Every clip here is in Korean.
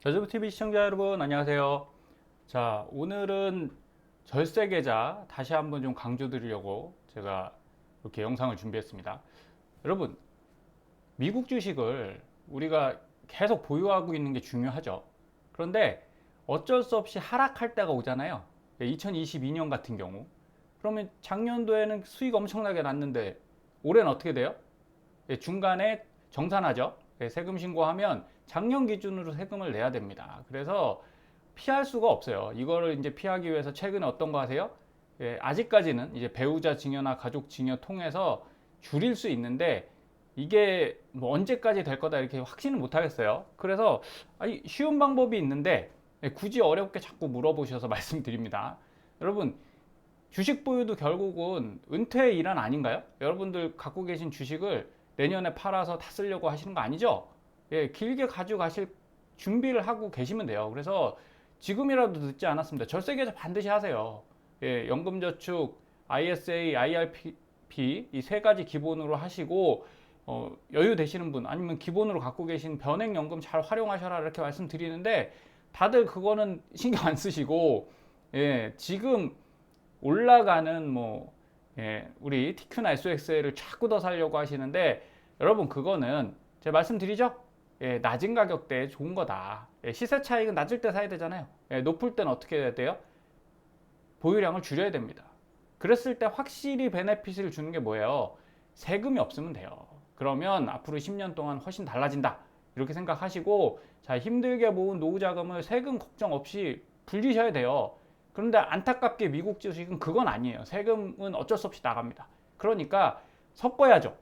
저주부TV 시청자 여러분 안녕하세요. 자 오늘은 절세 계좌 다시 한번 좀 강조드리려고 제가 이렇게 영상을 준비했습니다. 여러분 미국 주식을 우리가 계속 보유하고 있는 게 중요하죠. 그런데 어쩔 수 없이 하락할 때가 오잖아요. 2022년 같은 경우. 그러면 작년도에는 수익 엄청나게 났는데 올해는 어떻게 돼요? 예, 중간에 정산하죠. 예, 세금 신고하면 작년 기준으로 세금을 내야 됩니다. 그래서 피할 수가 없어요. 이거를 이제 피하기 위해서 최근에 어떤 거 하세요? 예, 아직까지는 이제 배우자 증여나 가족 증여 통해서 줄일 수 있는데 이게 뭐 언제까지 될 거다 이렇게 확신은 못 하겠어요. 그래서 아니, 쉬운 방법이 있는데 예, 굳이 어렵게 자꾸 물어보셔서 말씀드립니다. 여러분 주식 보유도 결국은 은퇴의 일환 아닌가요? 여러분들 갖고 계신 주식을 내년에 팔아서 다 쓰려고 하시는 거 아니죠? 예, 길게 가지고 가실 준비를 하고 계시면 돼요. 그래서 지금이라도 늦지 않았습니다. 절세 계좌 반드시 하세요. 예, 연금저축, ISA, IRP 이 세 가지 기본으로 하시고 어, 여유 되시는 분 아니면 기본으로 갖고 계신 변액연금 잘 활용하셔라 이렇게 말씀드리는데 다들 그거는 신경 안 쓰시고 예, 지금 올라가는 뭐 예, 우리 TQ나 SXL을 자꾸 더 살려고 하시는데 여러분 그거는 제가 말씀드리죠. 예, 낮은 가격대에 좋은 거다. 예, 시세 차익은 낮을 때 사야 되잖아요. 예, 높을 때는 어떻게 해야 돼요? 보유량을 줄여야 됩니다. 그랬을 때 확실히 베네핏을 주는 게 뭐예요? 세금이 없으면 돼요. 그러면 앞으로 10년 동안 훨씬 달라진다. 이렇게 생각하시고 자 힘들게 모은 노후 자금을 세금 걱정 없이 불리셔야 돼요. 그런데 안타깝게 미국 주식은 그건 아니에요. 세금은 어쩔 수 없이 나갑니다. 그러니까 섞어야죠.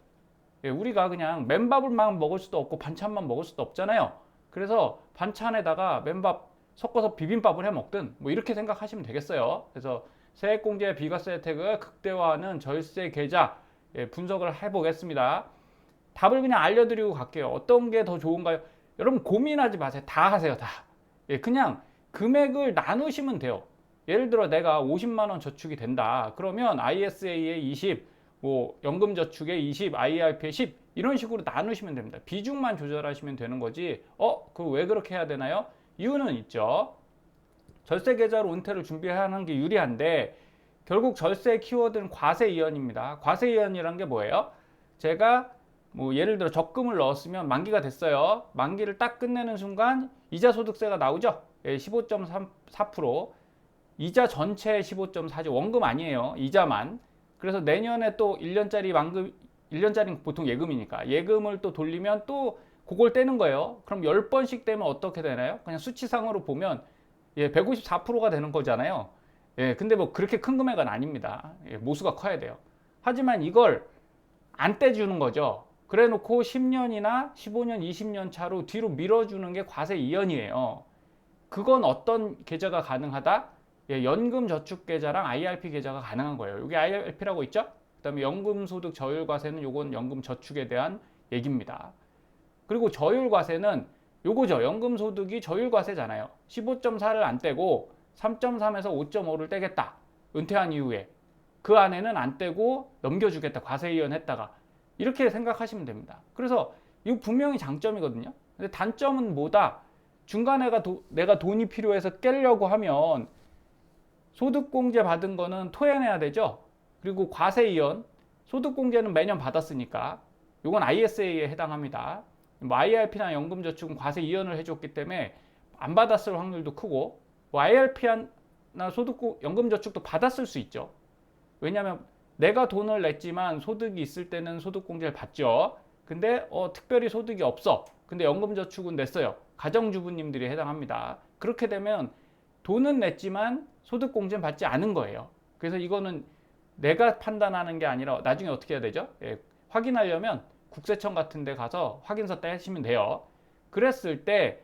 예, 우리가 그냥 맨밥을만 먹을 수도 없고 반찬만 먹을 수도 없잖아요. 그래서 반찬에다가 맨밥 섞어서 비빔밥을 해 먹든 뭐 이렇게 생각하시면 되겠어요. 그래서 세액공제 비과세 혜택을 극대화하는 절세 계좌 예, 분석을 해 보겠습니다. 답을 그냥 알려드리고 갈게요. 어떤 게 더 좋은가요? 여러분 고민하지 마세요. 다 하세요. 다. 예, 그냥 금액을 나누시면 돼요. 예를 들어 내가 50만 원 저축이 된다. 그러면 ISA에 20, 뭐 연금저축에 20, IRP에 10 이런 식으로 나누시면 됩니다. 비중만 조절하시면 되는 거지. 어, 그 왜 그렇게 해야 되나요? 이유는 있죠. 절세 계좌로 은퇴를 준비하는 게 유리한데 결국 절세 키워드는 과세 이연입니다. 과세 이연이란 게 뭐예요? 제가 뭐 예를 들어 적금을 넣었으면 만기가 됐어요. 만기를 딱 끝내는 순간 이자 소득세가 나오죠. 예, 15.4%. 이자 전체 15.4죠. 원금 아니에요. 이자만. 그래서 내년에 또 1년짜리 만금 1년짜리 보통 예금이니까 예금을 또 돌리면 또 그걸 떼는 거예요. 그럼 10번씩 떼면 어떻게 되나요? 그냥 수치상으로 보면 예, 154%가 되는 거잖아요. 예, 근데 뭐 그렇게 큰 금액은 아닙니다. 예, 모수가 커야 돼요. 하지만 이걸 안 떼주는 거죠. 그래 놓고 10년이나 15년, 20년 차로 뒤로 밀어주는 게 과세 이연이에요. 그건 어떤 계좌가 가능하다? 예, 연금 저축 계좌랑 IRP 계좌가 가능한 거예요. 여기 IRP라고 있죠? 그 다음에 연금 소득 저율 과세는 요건 연금 저축에 대한 얘기입니다. 그리고 저율 과세는 요거죠. 연금 소득이 저율 과세잖아요. 15.4를 안 떼고 3.3에서 5.5를 떼겠다. 은퇴한 이후에 그 안에는 안 떼고 넘겨주겠다. 과세 이연 했다가 이렇게 생각하시면 됩니다. 그래서 이거 분명히 장점이거든요. 근데 단점은 뭐다? 중간에 도, 내가 돈이 필요해서 깰려고 하면 소득공제 받은 거는 토해내야 되죠. 그리고 과세 이연 소득공제는 매년 받았으니까 이건 ISA에 해당합니다. 뭐 IRP나 연금저축은 과세 이연을 해줬기 때문에 안 받았을 확률도 크고 뭐 IRP나 소득 연금저축도 받았을 수 있죠. 왜냐하면 내가 돈을 냈지만 소득이 있을 때는 소득공제를 받죠. 근데 어, 특별히 소득이 없어. 근데 연금저축은 냈어요. 가정주부님들이 해당합니다. 그렇게 되면 돈은 냈지만 소득공제는 받지 않은 거예요. 그래서 이거는 내가 판단하는 게 아니라 나중에 어떻게 해야 되죠? 예, 확인하려면 국세청 같은 데 가서 확인서 떼시면 돼요. 그랬을 때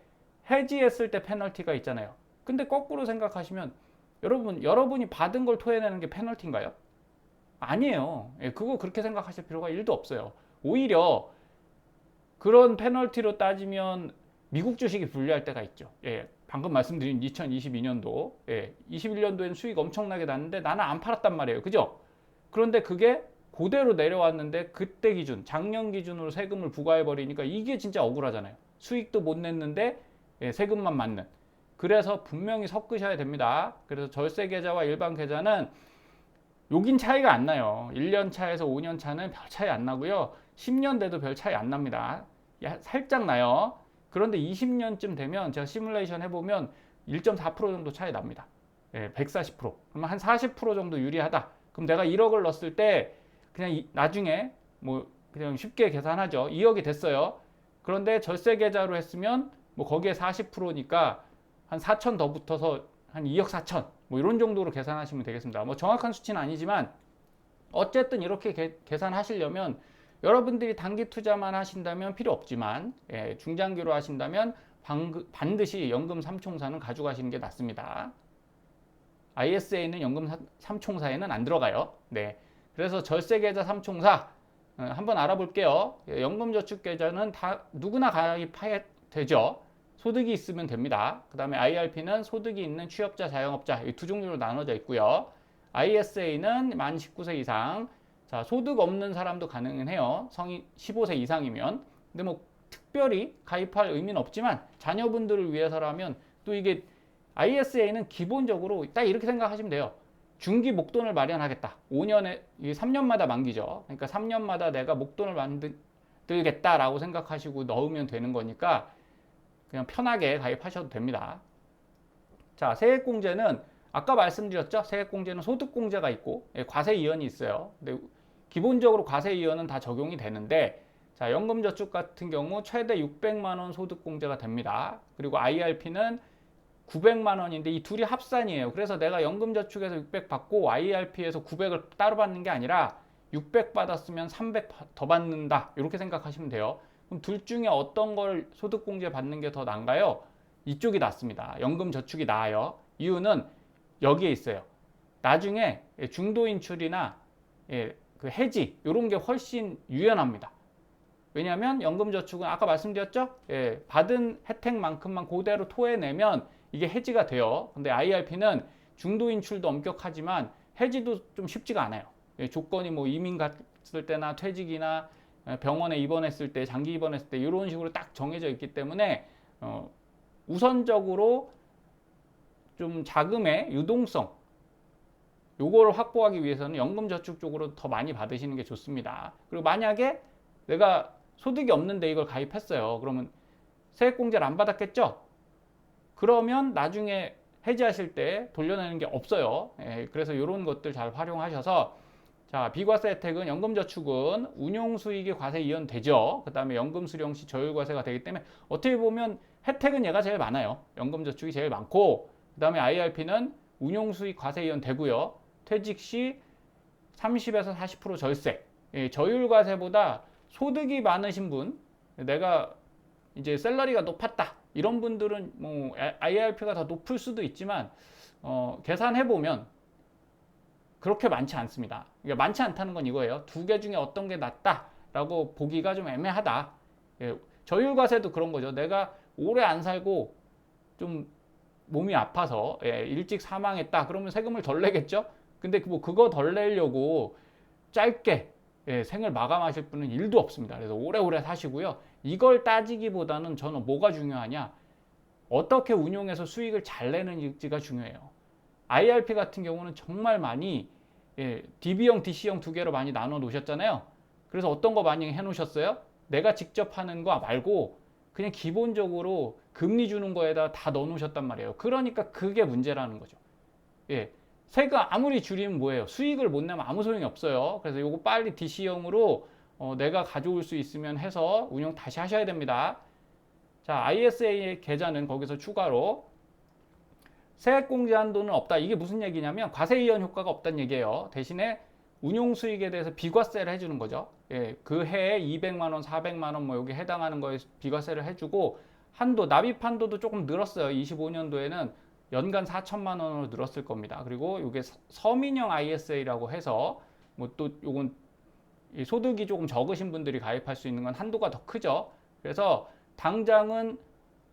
해지했을 때 페널티가 있잖아요. 근데 거꾸로 생각하시면 여러분 여러분이 받은 걸 토해내는 게 페널티인가요? 아니에요. 예, 그거 그렇게 생각하실 필요가 1도 없어요. 오히려 그런 페널티로 따지면 미국 주식이 불리할 때가 있죠. 예, 방금 말씀드린 2022년도, 예, 21년도에는 수익 엄청나게 났는데 나는 안 팔았단 말이에요. 그죠? 그런데 그게 그대로 내려왔는데 그때 기준, 작년 기준으로 세금을 부과해 버리니까 이게 진짜 억울하잖아요. 수익도 못 냈는데 예, 세금만 맞는. 그래서 분명히 섞으셔야 됩니다. 그래서 절세 계좌와 일반 계좌는 여긴 차이가 안 나요. 1년 차에서 5년 차는 별 차이 안 나고요. 10년 돼도 별 차이 안 납니다. 야, 살짝 나요. 그런데 20년쯤 되면 제가 시뮬레이션 해보면 1.4% 정도 차이 납니다. 예, 140%. 그러면 한 40% 정도 유리하다. 그럼 내가 1억을 넣었을 때 그냥 이- 나중에 뭐 그냥 쉽게 계산하죠. 2억이 됐어요. 그런데 절세 계좌로 했으면 뭐 거기에 40%니까 한 4천 더 붙어서 한 2억 4천 뭐 이런 정도로 계산하시면 되겠습니다. 뭐 정확한 수치는 아니지만 어쨌든 이렇게 계, 계산하시려면 여러분들이 단기 투자만 하신다면 필요 없지만 예, 중장기로 하신다면 방, 반드시 연금 삼총사는 가져가시는 게 낫습니다. ISA는 연금 삼- 삼총사에는 안 들어가요. 네. 그래서 절세계좌 삼총사 어, 한번 알아볼게요. 예, 연금저축계좌는 다 누구나 가입해야 되죠. 소득이 있으면 됩니다. 그 다음에 IRP는 소득이 있는 취업자, 자영업자 이 두 종류로 나눠져 있고요. ISA는 만 19세 이상, 자 소득 없는 사람도 가능은 해요. 성인 15세 이상이면. 근데 뭐 특별히 가입할 의미는 없지만 자녀분들을 위해서라면 또 이게 ISA는 기본적으로 딱 이렇게 생각하시면 돼요. 중기 목돈을 마련하겠다. 5년에 3년마다 만기죠. 그러니까 3년마다 내가 목돈을 만들겠다라고 생각하시고 넣으면 되는 거니까 그냥 편하게 가입하셔도 됩니다. 자, 세액공제는 아까 말씀드렸죠. 세액공제는 소득공제가 있고 예, 과세 이연이 있어요. 근데 기본적으로 과세 이연은 다 적용이 되는데 자, 연금저축 같은 경우 최대 600만 원 소득공제가 됩니다. 그리고 IRP는 900만 원인데 이 둘이 합산이에요. 그래서 내가 연금저축에서 600 받고 IRP에서 900을 따로 받는 게 아니라 600 받았으면 300 더 받는다. 이렇게 생각하시면 돼요. 그럼 둘 중에 어떤 걸 소득공제 받는 게더 나은가요? 이쪽이 낫습니다. 연금저축이 나아요. 이유는 여기에 있어요. 나중에 중도 인출이나 예, 그 해지 이런 게 훨씬 유연합니다. 왜냐하면 연금저축은 아까 말씀드렸죠? 예, 받은 혜택만큼만 그대로 토해내면 이게 해지가 돼요. 근데 IRP는 중도 인출도 엄격하지만 해지도 좀 쉽지가 않아요. 예, 조건이 뭐 이민 갔을 때나 퇴직이나 예, 병원에 입원했을 때, 장기 입원했을 때 이런 식으로 딱 정해져 있기 때문에 어, 우선적으로 좀 자금의 유동성 요거를 확보하기 위해서는 연금저축 쪽으로 더 많이 받으시는 게 좋습니다. 그리고 만약에 내가 소득이 없는데 이걸 가입했어요. 그러면 세액공제를 안 받았겠죠? 그러면 나중에 해지하실 때 돌려내는 게 없어요. 예, 그래서 이런 것들 잘 활용하셔서 자 비과세 혜택은 연금저축은 운용수익이 과세 이연되죠. 그 다음에 연금수령 시 저율과세가 되기 때문에 어떻게 보면 혜택은 얘가 제일 많아요. 연금저축이 제일 많고 그 다음에 IRP는 운용수익 과세 이연되고요. 퇴직 시 30에서 40% 절세. 예, 저율과세보다 소득이 많으신 분, 내가 이제 셀러리가 높았다. 이런 분들은 뭐 IRP가 더 높을 수도 있지만 어, 계산해 보면 그렇게 많지 않습니다. 그러니까 많지 않다는 건 이거예요. 두 개 중에 어떤 게 낫다라고 보기가 좀 애매하다. 예, 저율과세도 그런 거죠. 내가 오래 안 살고 좀 몸이 아파서 예, 일찍 사망했다. 그러면 세금을 덜 내겠죠. 근데 뭐 그거 덜 내려고 짧게 예, 생을 마감하실 분은 일도 없습니다. 그래서 오래오래 사시고요. 이걸 따지기보다는 저는 뭐가 중요하냐? 어떻게 운용해서 수익을 잘 내는지가 중요해요. IRP 같은 경우는 정말 많이 예, DB형, DC형 두 개로 많이 나눠 놓으셨잖아요. 그래서 어떤 거 많이 해 놓으셨어요? 내가 직접 하는 거 말고 그냥 기본적으로 금리 주는 거에다 다 넣어 놓으셨단 말이에요. 그러니까 그게 문제라는 거죠. 예. 세금 아무리 줄이면 뭐예요? 수익을 못 내면 아무 소용이 없어요. 그래서 요거 빨리 DC형으로 어, 내가 가져올 수 있으면 해서 운영 다시 하셔야 됩니다. 자, ISA 계좌는 거기서 추가로 세액공제 한도는 없다. 이게 무슨 얘기냐면 과세이연 효과가 없다는 얘기예요. 대신에 운용 수익에 대해서 비과세를 해주는 거죠. 예, 그 해에 200만 원, 400만 원 뭐 여기 해당하는 거에 비과세를 해주고 한도 납입 한도도 조금 늘었어요. 25년도에는 연간 4천만 원으로 늘었을 겁니다. 그리고 이게 서민형 ISA라고 해서 뭐 또 요건 이 소득이 조금 적으신 분들이 가입할 수 있는 건 한도가 더 크죠. 그래서 당장은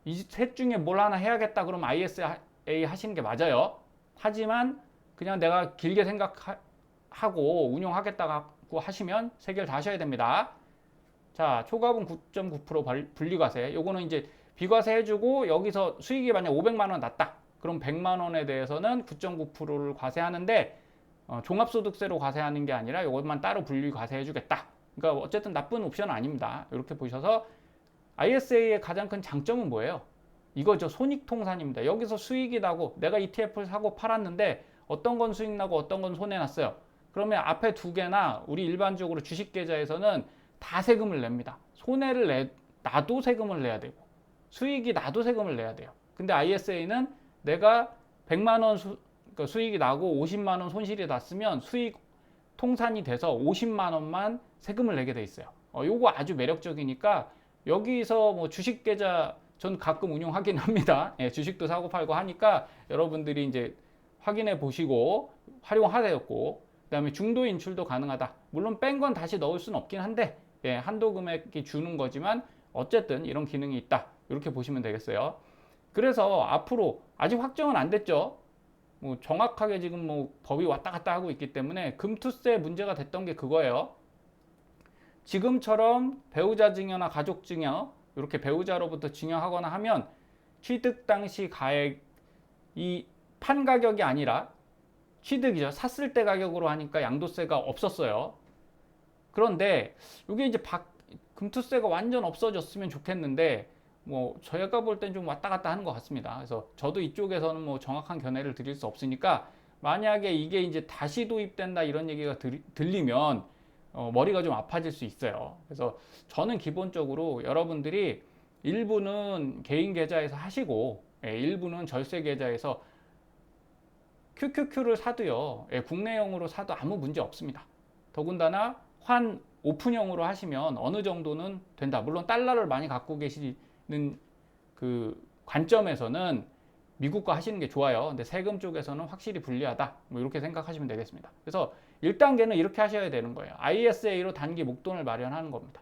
이 셋 중에 뭘 하나 해야겠다 그러면 ISA 하시는 게 맞아요. 하지만 그냥 내가 길게 생각하고 운용하겠다고 하시면 세 개를 다 하셔야 됩니다. 자, 초과분 9.9% 분리과세. 요거는 이제 비과세 해주고 여기서 수익이 만약 500만 원 났다. 그럼 100만 원에 대해서는 9.9%를 과세하는데 어, 종합소득세로 과세하는 게 아니라 이것만 따로 분리 과세해주겠다. 그러니까 어쨌든 나쁜 옵션은 아닙니다. 이렇게 보셔서 ISA의 가장 큰 장점은 뭐예요? 이거죠. 손익통산입니다. 여기서 수익이 나고 내가 ETF를 사고 팔았는데 어떤 건 수익 나고 어떤 건 손해 났어요. 그러면 앞에 두 개나 우리 일반적으로 주식 계좌에서는 다 세금을 냅니다. 손해를 내, 나도 세금을 내야 되고 수익이 나도 세금을 내야 돼요. 근데 ISA는 내가 100만 원 수, 그러니까 수익이 나고 50만 원 손실이 났으면 수익 통산이 돼서 50만 원만 세금을 내게 돼 있어요. 어, 요거 아주 매력적이니까 여기서 뭐 주식 계좌 전 가끔 운용하긴 합니다. 예, 주식도 사고 팔고 하니까 여러분들이 이제 확인해 보시고 활용하되었고 그다음에 중도 인출도 가능하다. 물론 뺀 건 다시 넣을 수는 없긴 한데 예, 한도 금액이 주는 거지만 어쨌든 이런 기능이 있다. 이렇게 보시면 되겠어요. 그래서 앞으로 아직 확정은 안 됐죠. 뭐 정확하게 지금 뭐 법이 왔다 갔다 하고 있기 때문에 금투세 문제가 됐던 게 그거예요. 지금처럼 배우자 증여나 가족 증여 이렇게 배우자로부터 증여하거나 하면 취득 당시 가액 이 판 가격이 아니라 취득이죠. 샀을 때 가격으로 하니까 양도세가 없었어요. 그런데 이게 이제 박, 금투세가 완전 없어졌으면 좋겠는데 뭐 저희가 볼 땐 좀 왔다 갔다 하는 것 같습니다. 그래서 저도 이쪽에서는 뭐 정확한 견해를 드릴 수 없으니까 만약에 이게 이제 다시 도입된다 이런 얘기가 들, 들리면 어, 머리가 좀 아파질 수 있어요. 그래서 저는 기본적으로 여러분들이 일부는 개인 계좌에서 하시고 예, 일부는 절세 계좌에서 QQQ를 사도요. 예, 국내용으로 사도 아무 문제 없습니다. 더군다나 환 오픈형으로 하시면 어느 정도는 된다. 물론 달러를 많이 갖고 계시 는 그 관점에서는 미국과 하시는 게 좋아요. 근데 세금 쪽에서는 확실히 불리하다. 뭐 이렇게 생각하시면 되겠습니다. 그래서 1단계는 이렇게 하셔야 되는 거예요. ISA로 단기 목돈을 마련하는 겁니다.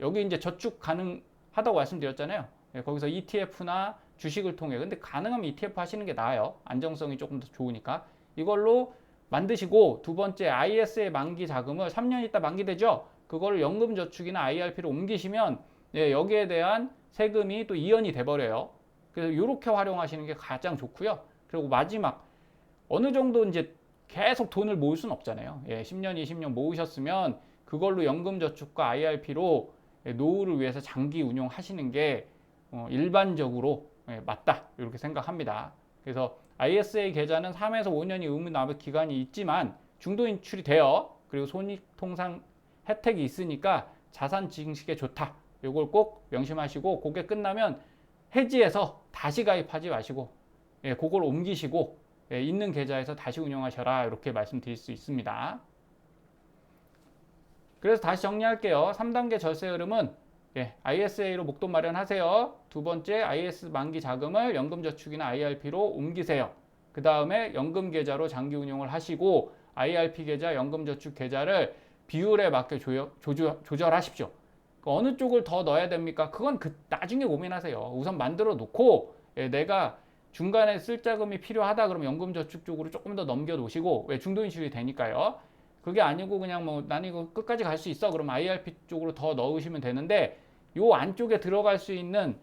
여기 이제 저축 가능하다고 말씀드렸잖아요. 예, 거기서 ETF나 주식을 통해 근데 가능하면 ETF 하시는 게 나아요. 안정성이 조금 더 좋으니까 이걸로 만드시고 두 번째 ISA 만기 자금을 3년 있다 만기되죠. 그걸 연금 저축이나 IRP로 옮기시면 예, 여기에 대한 세금이 또 이연이 돼 버려요. 그래서 이렇게 활용하시는 게 가장 좋고요. 그리고 마지막 어느 정도 이제 계속 돈을 모을 수는 없잖아요. 예, 10년, 20년 모으셨으면 그걸로 연금 저축과 IRP로 예, 노후를 위해서 장기 운용하시는 게 어, 일반적으로 예, 맞다 이렇게 생각합니다. 그래서 ISA 계좌는 3에서 5년이 의무 납입 기간이 있지만 중도 인출이 돼요. 그리고 손익 통상 혜택이 있으니까 자산 증식에 좋다. 이걸 꼭 명심하시고 그게 끝나면 해지해서 다시 가입하지 마시고 예, 그걸 옮기시고 예, 있는 계좌에서 다시 운영하셔라 이렇게 말씀드릴 수 있습니다. 그래서 다시 정리할게요. 3단계 절세 흐름은 예, ISA로 목돈 마련하세요. 두 번째, IS 만기 자금을 연금저축이나 IRP로 옮기세요. 그 다음에 연금 계좌로 장기 운용을 하시고 IRP 계좌, 연금저축 계좌를 비율에 맞게 조여, 조절, 조절하십시오. 그 어느 쪽을 더 넣어야 됩니까? 그건 그 나중에 고민하세요. 우선 만들어 놓고 예, 내가 중간에 쓸 자금이 필요하다 그러면 연금 저축 쪽으로 조금 더 넘겨 놓으시고 왜 중도 인출이 되니까요. 그게 아니고 그냥 뭐 나는 이거 끝까지 갈 수 있어. 그럼 IRP 쪽으로 더 넣으시면 되는데 요 안쪽에 들어갈 수 있는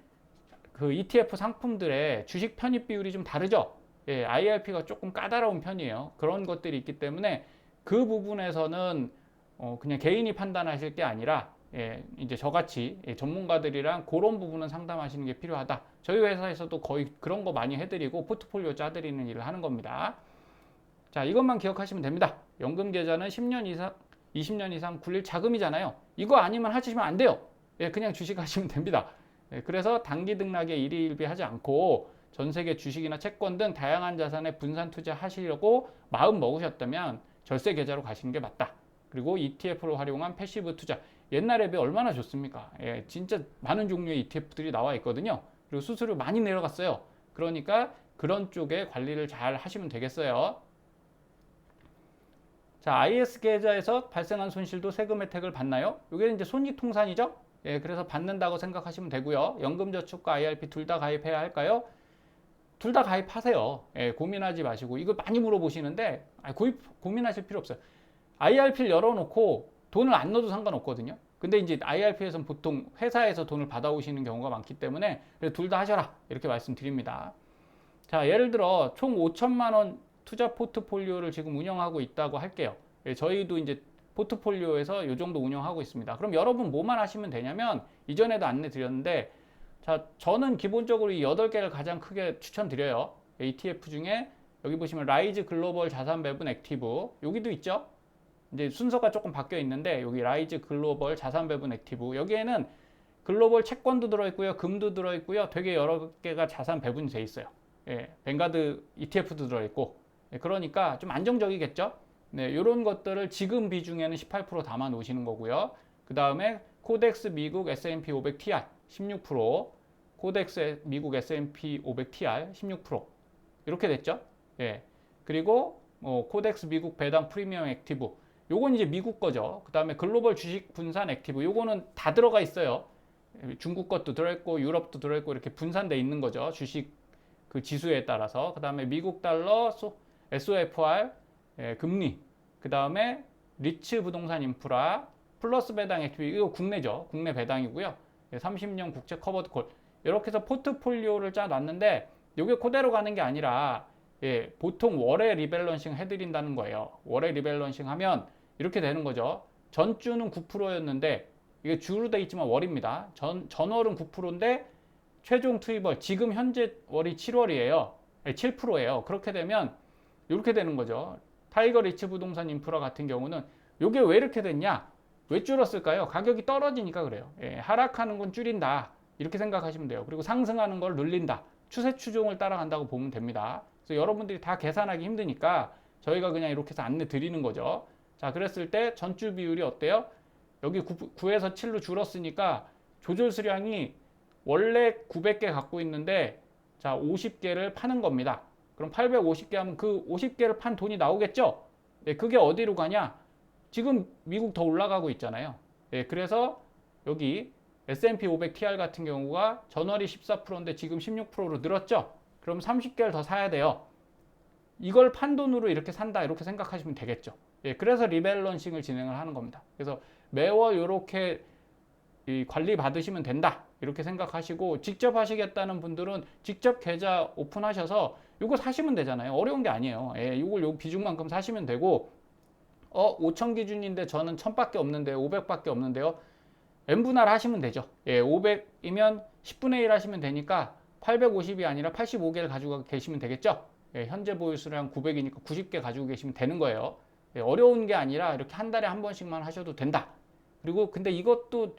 그 ETF 상품들의 주식 편입 비율이 좀 다르죠. 예, IRP가 조금 까다로운 편이에요. 그런 것들이 있기 때문에 그 부분에서는 어, 그냥 개인이 판단하실 게 아니라 예, 이제 저같이 예, 전문가들이랑 그런 부분은 상담하시는 게 필요하다. 저희 회사에서도 거의 그런 거 많이 해드리고 포트폴리오 짜드리는 일을 하는 겁니다. 자, 이것만 기억하시면 됩니다. 연금 계좌는 10년 이상, 20년 이상 굴릴 자금이잖아요. 이거 아니면 하시면 안 돼요. 예, 그냥 주식 하시면 됩니다. 예, 그래서 단기 등락에 일희일비하지 않고 전 세계 주식이나 채권 등 다양한 자산에 분산 투자하시려고 마음 먹으셨다면 절세 계좌로 가시는 게 맞다. 그리고 ETF로 활용한 패시브 투자. 옛날에 비해 얼마나 좋습니까? 예, 진짜 많은 종류의 ETF들이 나와 있거든요. 그리고 수수료 많이 내려갔어요. 그러니까 그런 쪽에 관리를 잘 하시면 되겠어요. 자, IS 계좌에서 발생한 손실도 세금 혜택을 받나요? 이게 이제 손익통산이죠? 예, 그래서 받는다고 생각하시면 되고요. 연금저축과 IRP 둘 다 가입해야 할까요? 둘 다 가입하세요. 예, 고민하지 마시고 이거 많이 물어보시는데 아, 고입, 고민하실 필요 없어요. IRP를 열어놓고 돈을 안 넣어도 상관없거든요. 근데 이제 IRP에서는 보통 회사에서 돈을 받아오시는 경우가 많기 때문에 둘 다 하셔라 이렇게 말씀드립니다. 자 예를 들어 총 5천만 원 투자 포트폴리오를 지금 운영하고 있다고 할게요. 예, 저희도 이제 포트폴리오에서 이 정도 운영하고 있습니다. 그럼 여러분 뭐만 하시면 되냐면 이전에도 안내 드렸는데 자 저는 기본적으로 이 8개를 가장 크게 추천드려요. ETF 중에 여기 보시면 라이즈 글로벌 자산 배분 액티브 여기도 있죠. 이제 순서가 조금 바뀌어 있는데 여기 라이즈 글로벌 자산 배분 액티브 여기에는 글로벌 채권도 들어있고요, 금도 들어있고요, 되게 여러 개가 자산 배분이 돼 있어요. 예, 뱅가드 ETF도 들어있고 예, 그러니까 좀 안정적이겠죠. 네, 이런 것들을 지금 비중에는 18% 담아 놓으시는 거고요. 그 다음에 코덱스 미국 S&P 500 TR 16%, 코덱스 미국 S&P 500 TR 16% 이렇게 됐죠. 예, 그리고 뭐 코덱스 미국 배당 프리미엄 액티브 요건 이제 미국 거죠. 그 다음에 글로벌 주식 분산 액티브 요거는 다 들어가 있어요. 중국 것도 들어있고 유럽도 들어있고 이렇게 분산돼 있는 거죠. 주식 그 지수에 따라서 그 다음에 미국 달러 SOFR 예, 금리 그 다음에 리츠 부동산 인프라 플러스 배당 액티브 이거 국내죠. 국내 배당이고요. 예, 30년 국채 커버드 콜 이렇게 해서 포트폴리오를 짜놨는데 이게 그대로 가는 게 아니라 예, 보통 월에 리밸런싱 해드린다는 거예요. 월에 리밸런싱 하면 이렇게 되는 거죠. 전주는 9%였는데 이게 주로 돼 있지만 월입니다. 전 전월은 9%인데 최종 투입월 지금 현재 월이 7월이에요. 7%예요. 그렇게 되면 이렇게 되는 거죠. 타이거 리츠 부동산 인프라 같은 경우는 이게 왜 이렇게 됐냐? 왜 줄었을까요? 가격이 떨어지니까 그래요. 예, 하락하는 건 줄인다. 이렇게 생각하시면 돼요. 그리고 상승하는 걸 늘린다. 추세 추종을 따라간다고 보면 됩니다. 그래서 여러분들이 다 계산하기 힘드니까 저희가 그냥 이렇게 해서 안내 드리는 거죠. 자, 그랬을 때 전주 비율이 어때요? 여기 9, 에서 7로 줄었으니까 조절 수량이 원래 900개 갖고 있는데 자, 50개를 파는 겁니다. 그럼 850개 하면 그 50개를 판 돈이 나오겠죠? 네, 그게 어디로 가냐? 지금 미국 더 올라가고 있잖아요. 네, 그래서 여기 S&P 500 TR 같은 경우가 전월이 14%인데 지금 16%로 늘었죠? 그럼 30개를 더 사야 돼요. 이걸 판 돈으로 이렇게 산다 이렇게 생각하시면 되겠죠. 예, 그래서 리밸런싱을 진행을 하는 겁니다. 그래서 매월 이렇게 관리 받으시면 된다 이렇게 생각하시고 직접 하시겠다는 분들은 직접 계좌 오픈하셔서 이거 사시면 되잖아요. 어려운 게 아니에요. 예, 이걸 요 비중만큼 사시면 되고 어 5천 기준인데 저는 1000밖에 없는데 500밖에 없는데요. n분할 하시면 되죠. 예, 500이면 10분의 1 하시면 되니까 850이 아니라 85개를 가지고 계시면 되겠죠. 예, 현재 보유수량 900이니까 90개 가지고 계시면 되는 거예요. 예, 어려운 게 아니라 이렇게 한 달에 한 번씩만 하셔도 된다. 그리고 근데 이것도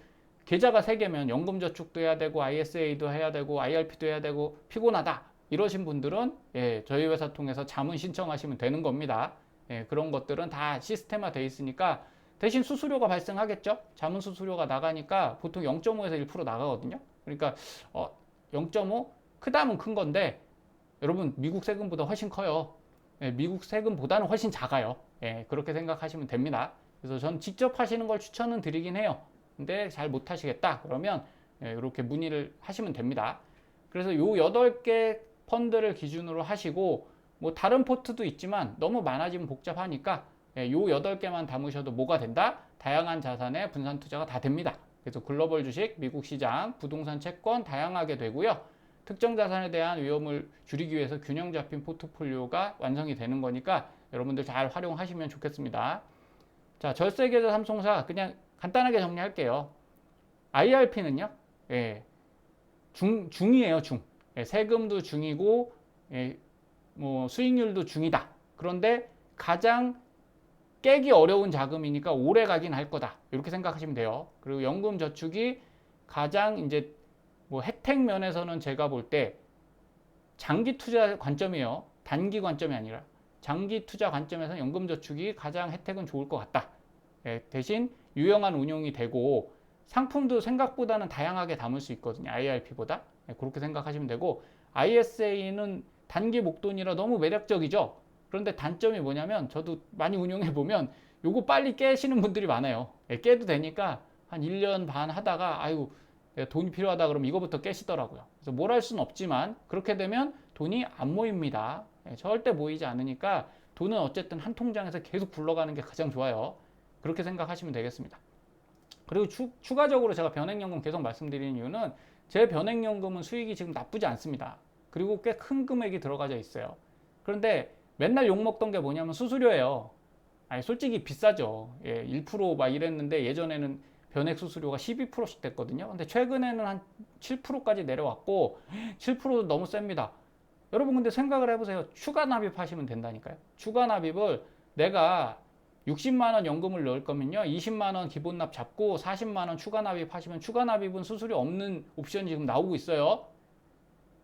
계좌가 세 개면 연금저축도 해야 되고 ISA도 해야 되고 IRP도 해야 되고 피곤하다 이러신 분들은 예, 저희 회사 통해서 자문 신청하시면 되는 겁니다. 예, 그런 것들은 다 시스템화 돼 있으니까 대신 수수료가 발생하겠죠. 자문 수수료가 나가니까 보통 0.5에서 1% 나가거든요. 그러니까 어, 0.5 크다면 큰 건데 여러분 미국 세금보다 훨씬 커요. 예, 미국 세금보다는 훨씬 작아요. 예, 그렇게 생각하시면 됩니다. 그래서 전 직접 하시는 걸 추천은 드리긴 해요. 근데 잘 못 하시겠다 그러면 예, 이렇게 문의를 하시면 됩니다. 그래서 요 8개 펀드를 기준으로 하시고 뭐 다른 포트도 있지만 너무 많아지면 복잡하니까 예, 요 8개만 담으셔도 뭐가 된다? 다양한 자산의 분산 투자가 다 됩니다. 그래서 글로벌 주식, 미국 시장, 부동산 채권 다양하게 되고요. 특정 자산에 대한 위험을 줄이기 위해서 균형 잡힌 포트폴리오가 완성이 되는 거니까 여러분들 잘 활용하시면 좋겠습니다. 자, 절세계좌 삼성사 그냥 간단하게 정리할게요. IRP는요, 예, 중, 중이에요, 중. 예, 세금도 중이고, 예, 뭐, 수익률도 중이다. 그런데 가장 깨기 어려운 자금이니까 오래 가긴 할 거다. 이렇게 생각하시면 돼요. 그리고 연금 저축이 가장 이제 뭐 혜택 면에서는 제가 볼 때 장기 투자 관점이에요. 단기 관점이 아니라 장기 투자 관점에서 연금 저축이 가장 혜택은 좋을 것 같다. 예, 대신 유용한 운용이 되고 상품도 생각보다는 다양하게 담을 수 있거든요. IRP보다. 예, 그렇게 생각하시면 되고 ISA는 단기 목돈이라 너무 매력적이죠. 그런데 단점이 뭐냐면 저도 많이 운용해 보면 요거 빨리 깨시는 분들이 많아요. 예, 깨도 되니까 한 1년 반 하다가 아유 돈이 필요하다 그러면 이거부터 깨시더라고요. 그래서 뭘 할 수는 없지만 그렇게 되면 돈이 안 모입니다. 예, 절대 모이지 않으니까 돈은 어쨌든 한 통장에서 계속 굴러가는 게 가장 좋아요. 그렇게 생각하시면 되겠습니다. 그리고 추, 추가적으로 제가 변액연금 계속 말씀드리는 이유는 제 변액연금은 수익이 지금 나쁘지 않습니다. 그리고 꽤 큰 금액이 들어가져 있어요. 그런데 맨날 욕먹던 게 뭐냐면 수수료예요. 아니 솔직히 비싸죠. 예, 1%막 이랬는데 예전에는 변액 수수료가 12%씩 됐거든요. 근데 최근에는 한 7%까지 내려왔고 7%도 너무 셉니다. 여러분 근데 생각을 해보세요. 추가 납입하시면 된다니까요. 추가 납입을 내가 60만 원 연금을 넣을 거면요. 20만 원 기본 납 잡고 40만 원 추가 납입하시면 추가 납입은 수수료 없는 옵션이 지금 나오고 있어요.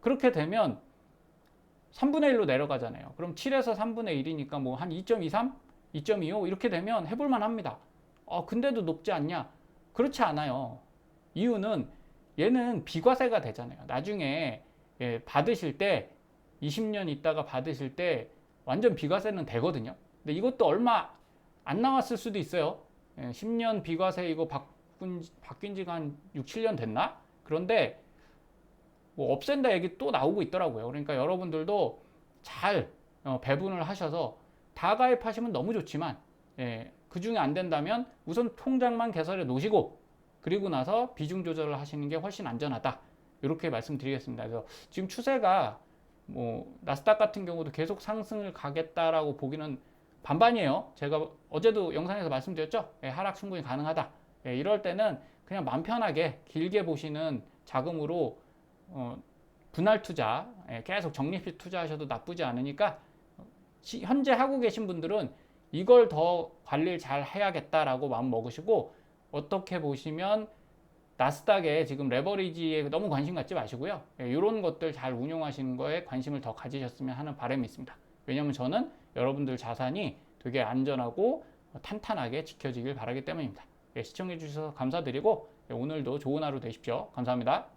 그렇게 되면 3분의 1로 내려가잖아요. 그럼 7에서 3분의 1이니까 뭐 한 2.23, 2.25 이렇게 되면 해볼 만 합니다. 어, 근데도 높지 않냐? 그렇지 않아요. 이유는 얘는 비과세가 되잖아요. 나중에 예, 받으실 때 20년 있다가 받으실 때 완전 비과세는 되거든요. 근데 이것도 얼마 안 나왔을 수도 있어요. 예, 10년 비과세 이거 바꾼, 바뀐 지가 한 6, 7년 됐나? 그런데 뭐 없앤다 얘기 또 나오고 있더라고요. 그러니까 여러분들도 잘 어, 배분을 하셔서 다 가입하시면 너무 좋지만 예, 그 중에 안 된다면 우선 통장만 개설해 놓으시고 그리고 나서 비중 조절을 하시는 게 훨씬 안전하다. 이렇게 말씀드리겠습니다. 그래서 지금 추세가 뭐 나스닥 같은 경우도 계속 상승을 가겠다라고 보기는 반반이에요. 제가 어제도 영상에서 말씀드렸죠. 예, 하락 충분히 가능하다. 예, 이럴 때는 그냥 맘 편하게 길게 보시는 자금으로 어, 분할 투자, 예, 계속 적립식 투자하셔도 나쁘지 않으니까 시- 현재 하고 계신 분들은 이걸 더 관리를 잘 해야겠다라고 마음 먹으시고 어떻게 보시면 나스닥에 지금 레버리지에 너무 관심 갖지 마시고요. 예, 이런 것들 잘 운용하시는 거에 관심을 더 가지셨으면 하는 바람이 있습니다. 왜냐하면 저는 여러분들 자산이 되게 안전하고 탄탄하게 지켜지길 바라기 때문입니다. 예, 시청해 주셔서 감사드리고 예, 오늘도 좋은 하루 되십시오. 감사합니다.